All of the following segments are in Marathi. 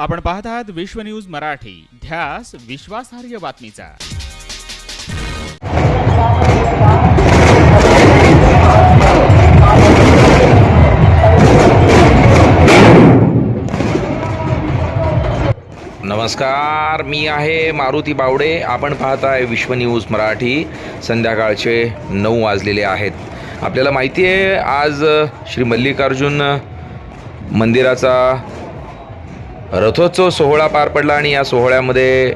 आपण पाहत आहात विश्व न्यूज मराठी. ध्यास विश्वासार्ह बातमीचा. नमस्कार मी आहे मारुती बावडे. आपण पाहताय विश्व न्यूज मराठी. संध्याकाळचे नऊ वाजलेले आहेत. आपल्याला माहिती आहे आज श्री मल्लिकार्जुन मंदिराचा रथोत्सव सोहळा पार पडला आणि या सोहळ्यामध्ये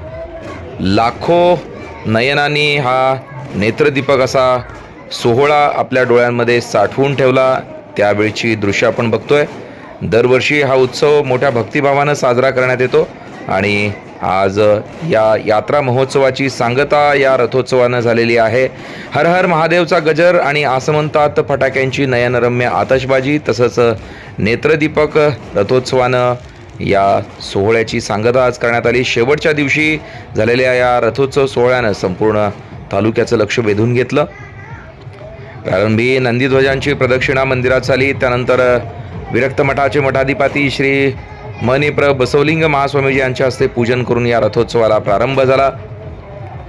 लाखो नयनांनी हा नेत्रदीपक असा सोहळा आपल्या डोळ्यांमध्ये साठवून ठेवला. त्यावेळची दृश्य आपण बघतोय. दरवर्षी हा उत्सव मोठ्या भक्तिभावानं साजरा करण्यात येतो आणि आज या यात्रा महोत्सवाची सांगता या रथोत्सवानं झालेली आहे. हर हर महादेवचा गजर आणि आसमंतात फटाक्यांची नयनरम्य आतषबाजी तसंच नेत्रदीपक रथोत्सवानं या सोहळ्याची सांगता आज करण्यात आली. शेवटच्या दिवशी झालेल्या या रथोत्सव सोहळ्यानं संपूर्ण तालुक्याचं लक्ष वेधून घेतलं. प्रारंभी नंदीध्वजांची प्रदक्षिणा मंदिरात झाली त्यानंतर विरक्त मठाचे मठाधिपती श्री मनिप्र बसवलिंग महास्वामीजी यांच्या हस्ते पूजन करून या रथोत्सवाला प्रारंभ झाला.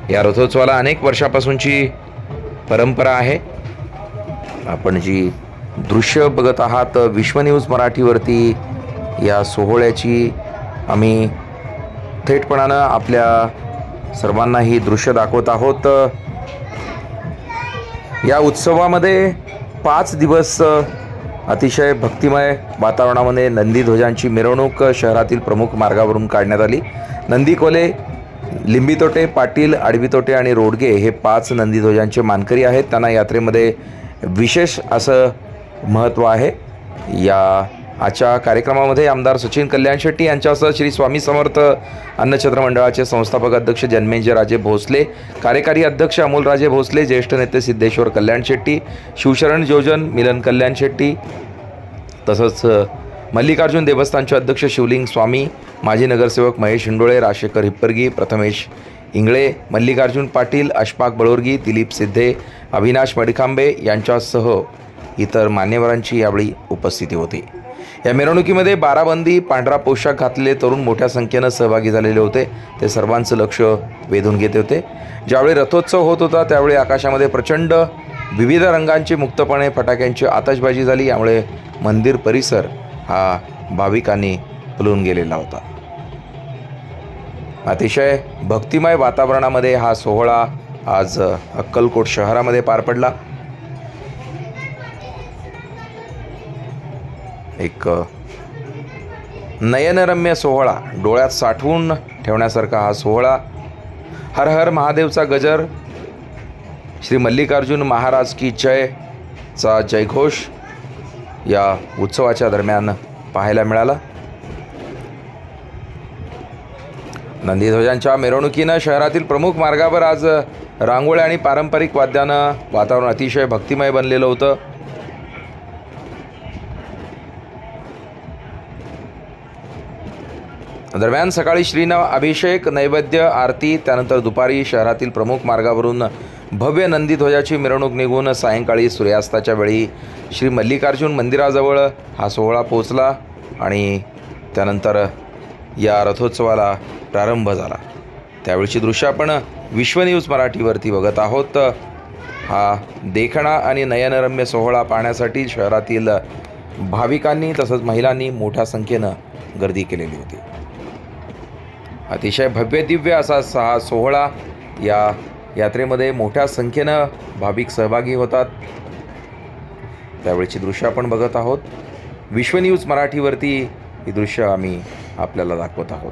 या रथोत्सवाला अनेक वर्षापासूनची परंपरा आहे. आपण जी दृश्य बघत आहात विश्व न्यूज मराठीवरती या सोहळ्याची आम्ही थेटपणानं आपल्या सर्वांना ही दृश्य दाखवत आहोत. या उत्सवामध्ये पाच दिवस अतिशय भक्तिमय वातावरणामध्ये नंदीध्वजांची मिरवणूक शहरातील प्रमुख मार्गावरून काढण्यात आली. नंदीकोले लिंबीतोटे पाटील आडवीतोटे आणि रोडगे हे पाच नंदीध्वजांचे मानकरी आहेत. त्यांना यात्रेमध्ये विशेष असं महत्त्व आहे. या आजच्या कार्यक्रमामध्ये आमदार सचिन कल्याण शेट्टी यांच्यासह श्री स्वामी समर्थ अन्नछत्र मंडळाचे संस्थापक अध्यक्ष जन्मेंजय राजे भोसले कार्यकारी अध्यक्ष अमोलराजे भोसले ज्येष्ठ नेते सिद्धेश्वर कल्याण शेट्टी शिवशरण जोजन मिलन कल्याण शेट्टी तसंच मल्लिकार्जुन देवस्थानचे अध्यक्ष शिवलिंग स्वामी माजी नगरसेवक महेश हिंडोळे राजशेखर हिप्परगी प्रथमेश इंगळे मल्लिकार्जुन पाटील अशफाक बळोरगी दिलीप सिद्धे अविनाश मडखांबे यांच्यासह इतर मान्यवरांची यावेळी उपस्थिती होती. या मिरवणुकीमध्ये बाराबंदी पांढरा पोशाख घातलेले तरुण मोठ्या संख्येनं सहभागी झालेले होते. ते सर्वांचं लक्ष वेधून घेत होते. ज्यावेळी रथोत्सव होत होता त्यावेळी आकाशामध्ये प्रचंड विविध रंगांची मुक्तपणे फटाक्यांची आतषबाजी झाली. यामुळे मंदिर परिसर हा भाविकांनी फुलून गेलेला होता. अतिशय भक्तिमय वातावरणामध्ये हा सोहळा आज अक्कलकोट शहरामध्ये पार पडला. एक नयनरम्य सोहळा डोळ्यात साठवून ठेवण्यासारखा हा सोहळा. हर हर महादेवचा गजर. श्री मल्लिकार्जुन महाराज की जय चा जयघोष या उत्सवाच्या दरम्यान पाहायला मिळाला. नंदीध्वजांच्या मिरवणुकीनं शहरातील प्रमुख मार्गावर आज रांगोळ्या आणि पारंपरिक वाद्यानं वातावरण अतिशय भक्तिमय बनलेलं होतं. दरम्यान सकाळी श्रीनव अभिषेक नैवेद्य आरती त्यानंतर दुपारी शहरातील प्रमुख मार्गावरून भव्य नंदीध्वजाची मिरवणूक निघून सायंकाळी सूर्यास्ताच्या वेळी श्री मल्लिकार्जुन मंदिराजवळ हा सोहळा पोचला आणि त्यानंतर या रथोत्सवाला प्रारंभ झाला. त्यावेळची दृश्य आपण विश्व न्यूज मराठीवरती बघत आहोत. हा देखणा आणि नयनरम्य सोहळा पाहण्यासाठी शहरातील भाविकांनी तसंच महिलांनी मोठ्या संख्येनं गर्दी केलेली होती. अतिशय भव्य दिव्य असा सहा सोहळा या यात्रेमध्ये मोठ्या संख्येनं भाविक सहभागी होतात. त्यावेळची दृश्य आपण बघत आहोत. विश्व न्यूज मराठीवरती ही दृश्य आम्ही आपल्याला दाखवत आहोत.